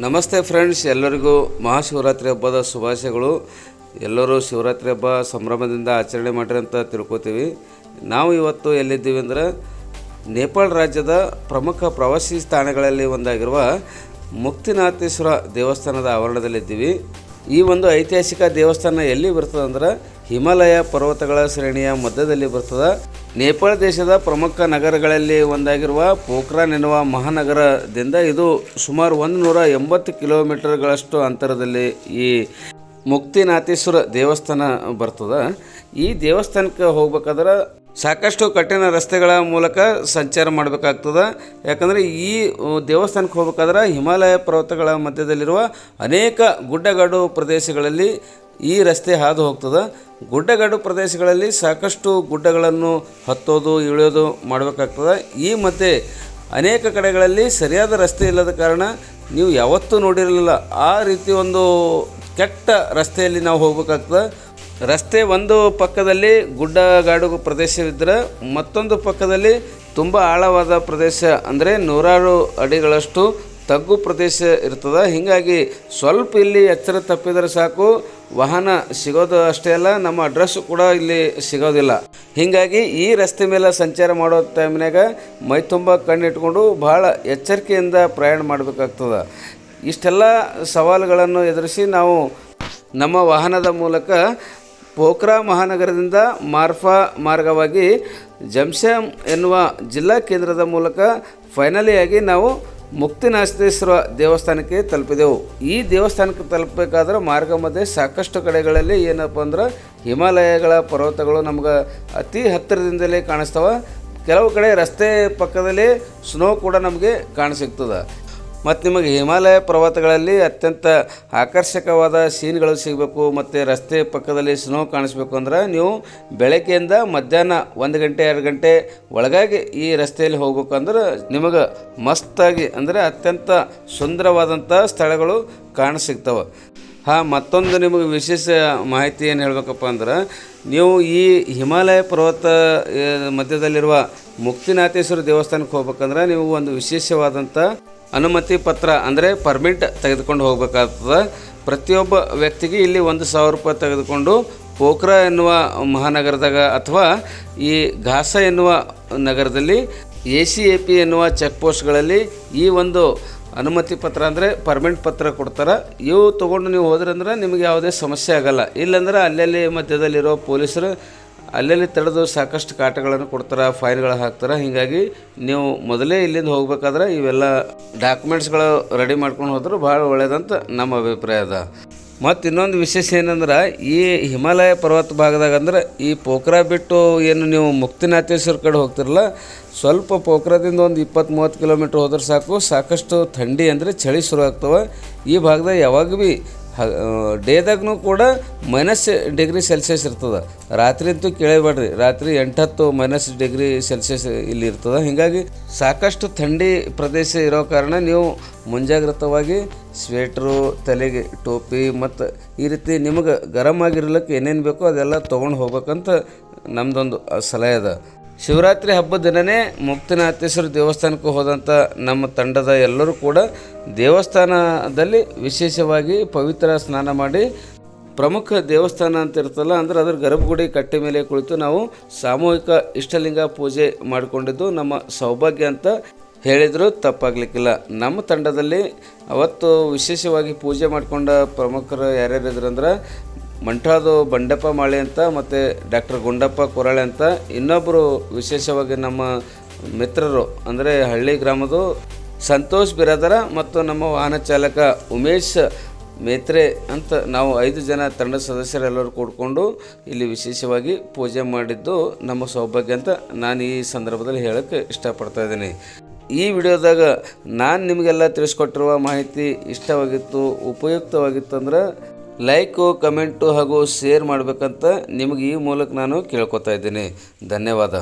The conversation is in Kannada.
ನಮಸ್ತೆ ಫ್ರೆಂಡ್ಸ್, ಎಲ್ಲರಿಗೂ ಮಹಾಶಿವರಾತ್ರಿ ಹಬ್ಬದ ಶುಭಾಶಯಗಳು. ಎಲ್ಲರೂ ಶಿವರಾತ್ರಿ ಹಬ್ಬ ಸಂಭ್ರಮದಿಂದ ಆಚರಣೆ ಮಾಡಿರಿ ಅಂತ ತಿಳ್ಕೊತೀವಿ. ನಾವು ಇವತ್ತು ಎಲ್ಲಿದ್ದೀವಿ ಅಂದರೆ, ನೇಪಾಳ ರಾಜ್ಯದ ಪ್ರಮುಖ ಪ್ರವಾಸಿ ತಾಣಗಳಲ್ಲಿ ಒಂದಾಗಿರುವ ಮುಕ್ತಿನಾಥೇಶ್ವರ ದೇವಸ್ಥಾನದ ಆವರಣದಲ್ಲಿದ್ದೀವಿ. ಈ ಒಂದು ಐತಿಹಾಸಿಕ ದೇವಸ್ಥಾನ ಎಲ್ಲಿ ಬರ್ತದೆ ಅಂದ್ರೆ, ಹಿಮಾಲಯ ಪರ್ವತಗಳ ಶ್ರೇಣಿಯ ಮಧ್ಯದಲ್ಲಿ ಬರ್ತದೆ. ನೇಪಾಳ ದೇಶದ ಪ್ರಮುಖ ನಗರಗಳಲ್ಲಿ ಒಂದಾಗಿರುವ ಪೋಖ್ರಾನ್ ಎನ್ನುವ ಮಹಾನಗರದಿಂದ ಇದು ಸುಮಾರು ಒಂದು ನೂರ ಎಂಬತ್ತು ಕಿಲೋಮೀಟರ್ಗಳಷ್ಟು ಅಂತರದಲ್ಲಿ ಈ ಮುಕ್ತಿನಾಥೇಶ್ವರ ದೇವಸ್ಥಾನ ಬರ್ತದೆ. ಈ ದೇವಸ್ಥಾನಕ್ಕೆ ಹೋಗ್ಬೇಕಾದ್ರೆ ಸಾಕಷ್ಟು ಕಠಿಣ ರಸ್ತೆಗಳ ಮೂಲಕ ಸಂಚಾರ ಮಾಡಬೇಕಾಗ್ತದೆ. ಯಾಕಂದರೆ ಈ ದೇವಸ್ಥಾನಕ್ಕೆ ಹೋಗ್ಬೇಕಾದ್ರೆ ಹಿಮಾಲಯ ಪರ್ವತಗಳ ಮಧ್ಯದಲ್ಲಿರುವ ಅನೇಕ ಗುಡ್ಡಗಾಡು ಪ್ರದೇಶಗಳಲ್ಲಿ ಈ ರಸ್ತೆ ಹಾದು ಹೋಗ್ತದೆ. ಗುಡ್ಡಗಾಡು ಪ್ರದೇಶಗಳಲ್ಲಿ ಸಾಕಷ್ಟು ಗುಡ್ಡಗಳನ್ನು ಹತ್ತೋದು, ಇಳಿಯೋದು ಮಾಡಬೇಕಾಗ್ತದೆ. ಈ ಮತ್ತೆ ಅನೇಕ ಕಡೆಗಳಲ್ಲಿ ಸರಿಯಾದ ರಸ್ತೆ ಇಲ್ಲದ ಕಾರಣ ನೀವು ಯಾವತ್ತೂ ನೋಡಿರಲಿಲ್ಲ. ಆ ರೀತಿ ಒಂದು ಕೆಟ್ಟ ರಸ್ತೆಯಲ್ಲಿ ನಾವು ಹೋಗಬೇಕಾಗ್ತದೆ. ರಸ್ತೆ ಒಂದು ಪಕ್ಕದಲ್ಲಿ ಗುಡ್ಡಗಾಡು ಪ್ರದೇಶವಿದ್ದರೆ ಮತ್ತೊಂದು ಪಕ್ಕದಲ್ಲಿ ತುಂಬ ಆಳವಾದ ಪ್ರದೇಶ ಅಂದರೆ ನೂರಾರು ಅಡಿಗಳಷ್ಟು ತಗ್ಗು ಪ್ರದೇಶ ಇರ್ತದೆ. ಹೀಗಾಗಿ ಸ್ವಲ್ಪ ಇಲ್ಲಿ ಎಚ್ಚರ ತಪ್ಪಿದರೆ ಸಾಕು. ವಾಹನ ಸಿಗೋದು ಅಷ್ಟೇ ಅಲ್ಲ, ನಮ್ಮ ಅಡ್ರೆಸ್ ಕೂಡ ಇಲ್ಲಿ ಸಿಗೋದಿಲ್ಲ. ಹೀಗಾಗಿ ಈ ರಸ್ತೆ ಮೇಲೆ ಸಂಚಾರ ಮಾಡೋ ಟೈಮ್ನಾಗ ಮೈ ತುಂಬ ಕಣ್ಣಿಟ್ಕೊಂಡು ಭಾಳ ಎಚ್ಚರಿಕೆಯಿಂದ ಪ್ರಯಾಣ ಮಾಡಬೇಕಾಗ್ತದೆ. ಇಷ್ಟೆಲ್ಲ ಸವಾಲುಗಳನ್ನು ಎದುರಿಸಿ ನಾವು ನಮ್ಮ ವಾಹನದ ಮೂಲಕ ಪೋಖ್ರಾ ಮಹಾನಗರದಿಂದ ಮಾರ್ಫಾ ಮಾರ್ಗವಾಗಿ ಜಮ್ಸ್ಯಾಮ್ ಎನ್ನುವ ಜಿಲ್ಲಾ ಕೇಂದ್ರದ ಮೂಲಕ ಫೈನಲಿಯಾಗಿ ನಾವು ಮುಕ್ತಿನಾಥೇಶ್ವರ ದೇವಸ್ಥಾನಕ್ಕೆ ತಲುಪಿದೆವು. ಈ ದೇವಸ್ಥಾನಕ್ಕೆ ತಲುಪಬೇಕಾದ್ರೆ ಮಾರ್ಗ ಮಧ್ಯೆ ಸಾಕಷ್ಟು ಕಡೆಗಳಲ್ಲಿ ಏನಪ್ಪ ಅಂದ್ರೆ ಹಿಮಾಲಯಗಳ ಪರ್ವತಗಳು ನಮ್ಗೆ ಅತಿ ಹತ್ತಿರದಿಂದಲೇ ಕಾಣಿಸ್ತವೆ. ಕೆಲವು ಕಡೆ ರಸ್ತೆ ಪಕ್ಕದಲ್ಲಿ ಸ್ನೋ ಕೂಡ ನಮಗೆ ಕಾಣಸಿಗ್ತದೆ ಮತ್ತು ನಿಮಗೆ ಹಿಮಾಲಯ ಪರ್ವತಗಳಲ್ಲಿ ಅತ್ಯಂತ ಆಕರ್ಷಕವಾದ ಸೀನ್ಗಳು ಸಿಗಬೇಕು, ಮತ್ತು ರಸ್ತೆ ಪಕ್ಕದಲ್ಲಿ ಸ್ನೋ ಕಾಣಿಸ್ಬೇಕು ಅಂದ್ರೆ ನೀವು ಬೆಳಗ್ಗೆಯಿಂದ ಮಧ್ಯಾಹ್ನ ಒಂದು ಗಂಟೆ, ಎರಡು ಗಂಟೆ ಒಳಗಾಗಿ ಈ ರಸ್ತೆಯಲ್ಲಿ ಹೋಗ್ಬೇಕಂದ್ರೆ ನಿಮಗೆ ಮಸ್ತಾಗಿ ಅಂದರೆ ಅತ್ಯಂತ ಸುಂದರವಾದಂಥ ಸ್ಥಳಗಳು ಕಾಣಸಿಗ್ತವೆ. ಹಾಂ, ಮತ್ತೊಂದು ನಿಮಗೆ ವಿಶೇಷ ಮಾಹಿತಿ ಏನು ಹೇಳಬೇಕಪ್ಪ ಅಂದ್ರೆ, ನೀವು ಈ ಹಿಮಾಲಯ ಪರ್ವತ ಮಧ್ಯದಲ್ಲಿರುವ ಮುಕ್ತಿನಾಥೇಶ್ವರ ದೇವಸ್ಥಾನಕ್ಕೆ ಹೋಗ್ಬೇಕಂದ್ರೆ ನೀವು ಒಂದು ವಿಶೇಷವಾದಂಥ ಅನುಮತಿ ಪತ್ರ ಅಂದರೆ ಪರ್ಮಿಟ್ ತೆಗೆದುಕೊಂಡು ಹೋಗಬೇಕಾಗ್ತದೆ. ಪ್ರತಿಯೊಬ್ಬ ವ್ಯಕ್ತಿಗೆ ಇಲ್ಲಿ ಒಂದು ಸಾವಿರ ರೂಪಾಯಿ ತೆಗೆದುಕೊಂಡು ಪೋಖ್ರಾ ಎನ್ನುವ ಮಹಾನಗರದಾಗ ಅಥವಾ ಈ ಘಾಸ ಎನ್ನುವ ನಗರದಲ್ಲಿ ಎ ಸಿ ಎ ಪಿ ಎನ್ನುವ ಚೆಕ್ ಪೋಸ್ಟ್ಗಳಲ್ಲಿ ಈ ಒಂದು ಅನುಮತಿ ಪತ್ರ ಅಂದರೆ ಪರ್ಮಿಟ್ ಪತ್ರ ಕೊಡ್ತಾರೆ. ಇವು ತೊಗೊಂಡು ನೀವು ಹೋದ್ರಂದ್ರೆ ನಿಮಗೆ ಯಾವುದೇ ಸಮಸ್ಯೆ ಆಗೋಲ್ಲ. ಇಲ್ಲಾಂದ್ರೆ ಅಲ್ಲಲ್ಲಿ ಮಧ್ಯದಲ್ಲಿರೋ ಪೊಲೀಸರು ಅಲ್ಲಲ್ಲಿ ತಡೆದು ಸಾಕಷ್ಟು ಕಾಟಗಳನ್ನು ಕೊಡ್ತಾರೆ ಫೈನ್ಗಳು ಹಾಕ್ತಾರೆ. ಹೀಗಾಗಿ ನೀವು ಮೊದಲೇ ಇಲ್ಲಿಂದ ಹೋಗ್ಬೇಕಾದ್ರೆ ಇವೆಲ್ಲ ಡಾಕ್ಯುಮೆಂಟ್ಸ್ಗಳು ರೆಡಿ ಮಾಡ್ಕೊಂಡು ಹೋದ್ರೆ ಭಾಳ ಒಳ್ಳೇದಂತ ನಮ್ಮ ಅಭಿಪ್ರಾಯ ಅದ. ಮತ್ತು ಇನ್ನೊಂದು ವಿಶೇಷ ಏನಂದ್ರೆ, ಈ ಹಿಮಾಲಯ ಪರ್ವತ ಭಾಗದಾಗ ಅಂದ್ರೆ ಈ ಪೋಖ್ರಾ ಬಿಟ್ಟು ಏನು ನೀವು ಮುಕ್ತಿನಾಥೇಶ್ವರ ಕಡೆ ಹೋಗ್ತಿರಲ್ಲ, ಸ್ವಲ್ಪ ಪೋಖ್ರಾದಿಂದ ಒಂದು ಇಪ್ಪತ್ತು ಮೂವತ್ತು ಕಿಲೋಮೀಟ್ರ್ ಹೋದ್ರೆ ಸಾಕು. ಸಾಕಷ್ಟು ಥಂಡಿ ಅಂದರೆ ಚಳಿ ಶುರು ಆಗ್ತವೆ. ಈ ಭಾಗದಾಗ ಯಾವಾಗ ಭೀ ಹ ಡೇದಾಗೂ ಕೂಡ ಮೈನಸ್ ಡಿಗ್ರಿ ಸೆಲ್ಸಿಯಸ್ ಇರ್ತದೆ. ರಾತ್ರಿ ಅಂತೂ ಕೇಳಬೇಡ್ರಿ. ರಾತ್ರಿ ಎಂಟತ್ತು ಮೈನಸ್ ಡಿಗ್ರಿ ಸೆಲ್ಸಿಯಸ್ ಇಲ್ಲಿ ಇರ್ತದೆ. ಹೀಗಾಗಿ ಸಾಕಷ್ಟು ಥಂಡಿ ಪ್ರದೇಶ ಇರೋ ಕಾರಣ ನೀವು ಮುಂಜಾಗ್ರತವಾಗಿ ಸ್ವೆಟ್ರು, ತಲೆಗೆ ಟೋಪಿ ಮತ್ತು ಈ ರೀತಿ ನಿಮಗೆ ಗರಮ್ ಆಗಿರ್ಲಿಕ್ಕೆ ಏನೇನು ಬೇಕೋ ಅದೆಲ್ಲ ತೊಗೊಂಡು ಹೋಗ್ಬೇಕಂತ ನಮ್ಮದೊಂದು ಸಲಹೆ ಅದ. ಶಿವರಾತ್ರಿ ಹಬ್ಬದ ದಿನನೇ ಮುಕ್ತಿನಾಥೇಶ್ವರ ದೇವಸ್ಥಾನಕ್ಕೆ ಹೋದಂಥ ನಮ್ಮ ತಂಡದ ಎಲ್ಲರೂ ಕೂಡ ದೇವಸ್ಥಾನದಲ್ಲಿ ವಿಶೇಷವಾಗಿ ಪವಿತ್ರ ಸ್ನಾನ ಮಾಡಿ ಪ್ರಮುಖ ದೇವಸ್ಥಾನ ಅಂತ ಇರ್ತಲ್ಲ ಅಂದರೆ ಅದರ ಗರ್ಭಗುಡಿ ಕಟ್ಟೆ ಮೇಲೆ ಕುಳಿತು ನಾವು ಸಾಮೂಹಿಕ ಇಷ್ಟಲಿಂಗ ಪೂಜೆ ಮಾಡಿಕೊಂಡಿದ್ದು ನಮ್ಮ ಸೌಭಾಗ್ಯ ಅಂತ ಹೇಳಿದರೂ, ತಪ್ಪಾಗಲಿಕ್ಕಿಲ್ಲ. ನಮ್ಮ ತಂಡದಲ್ಲಿ ಅವತ್ತು ವಿಶೇಷವಾಗಿ ಪೂಜೆ ಮಾಡಿಕೊಂಡ ಪ್ರಮುಖರು ಯಾರ್ಯಾರು ಇದ್ರಂದ್ರೆ ಮಂಠಾದು ಬಂಡಪ್ಪ ಮಾಳೆ ಅಂತ, ಮತ್ತು ಡಾಕ್ಟರ್ ಗುಂಡಪ್ಪ ಕೊರಳೆ ಅಂತ ಇನ್ನೊಬ್ಬರು ವಿಶೇಷವಾಗಿ ನಮ್ಮ ಮಿತ್ರರು, ಅಂದರೆ ಹಳ್ಳಿ ಗ್ರಾಮದು ಸಂತೋಷ್ ಬಿರಾದರ ಮತ್ತು ನಮ್ಮ ವಾಹನ ಚಾಲಕ ಉಮೇಶ್ ಮೇತ್ರೆ ಅಂತ ನಾವು ಐದು ಜನ ತಂಡ ಸದಸ್ಯರೆಲ್ಲರೂ ಕೂಡಿಕೊಂಡು ಇಲ್ಲಿ ವಿಶೇಷವಾಗಿ ಪೂಜೆ ಮಾಡಿದ್ದು ನಮ್ಮ ಸೌಭಾಗ್ಯ ಅಂತ ನಾನು ಈ ಸಂದರ್ಭದಲ್ಲಿ ಹೇಳೋಕ್ಕೆ ಇಷ್ಟಪಡ್ತಾ ಇದ್ದೀನಿ. ಈ ವಿಡಿಯೋದಾಗ ನಾನು ನಿಮಗೆಲ್ಲ ತಿಳಿಸ್ಕೊಟ್ಟಿರುವ ಮಾಹಿತಿ ಇಷ್ಟವಾಗಿತ್ತು, ಉಪಯುಕ್ತವಾಗಿತ್ತು ಅಂದ್ರೆ ಲೈಕು ಕಮೆಂಟು ಹಾಗೂ ಶೇರ್ ಮಾಡಬೇಕಂತ ನಿಮಗೆ ಈ ಮೂಲಕ ನಾನು ಕೇಳ್ಕೊತಾ ಇದ್ದೀನಿ. ಧನ್ಯವಾದ.